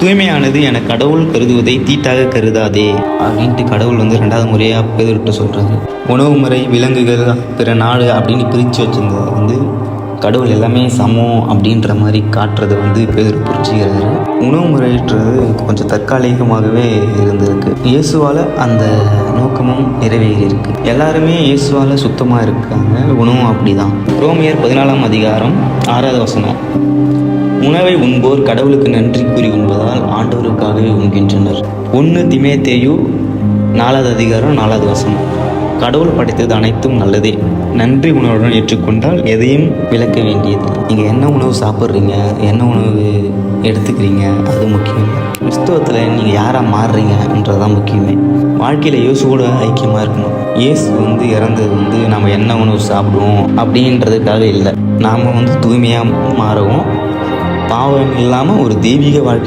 தூய்மையானது என கடவுள் கருதுவதை தீட்டாக கருதாதே அப்படின்ட்டு கடவுள் வந்து ரெண்டாவது முறையாக பேதர்கிட்ட சொல்கிறது உணவு முறை விலங்குகள் பிற நாடு அப்படின்னு பிரித்து வச்சிருந்தது. வந்து கடவுள் எல்லாமே சமம் அப்படின்ற மாதிரி காட்டுறது வந்து பேதர் புரிஞ்சுக்கிறாரு. உணவு முறைன்றது கொஞ்சம் தற்காலிகமாகவே இருந்திருக்கு. இயேசுவால் அந்த நோக்கமும் நிறைவேறியிருக்கு. எல்லாருமே இயேசுவால் சுத்தமாக இருக்காங்க. உணவும் அப்படிதான். ரோமியர் பதினாலாம் அதிகாரம் ஆறாவது வசனம். உணவை உண்போர் கடவுளுக்கு நன்றி கூறி உண்பதால் ஆண்டவருக்காகவே உண்கின்றனர். ஒன்று திமேத்தேயு நாலாவது அதிகாரம் நாலாவது வசனம். கடவுள் படைத்தது அனைத்தும் நல்லதே. நன்றி உணவுடன் ஏற்றுக்கொண்டால் எதையும் விளக்க வேண்டியது நீங்கள் என்ன உணவு சாப்பிட்றீங்க? என்ன உணவு எடுத்துக்கிறீங்க? அது முக்கியம் கிறிஸ்தவத்தில் கிறிஸ்துவத்தில் நீங்கள் யாராக மாறுறீங்கன்றது தான் முக்கியமே. வாழ்க்கையில் இயேசுவோட ஐக்கியமாக இருக்கணும். இயேசு வந்து இறந்தது வந்து நம்ம என்ன உணவு சாப்பிடுவோம் அப்படின்றதுக்காக இல்லை. நாம் வந்து தூய்மையாக மாறவும் பாவம் இல்லாமல் ஒரு தெய்வீக வாழ்க்கை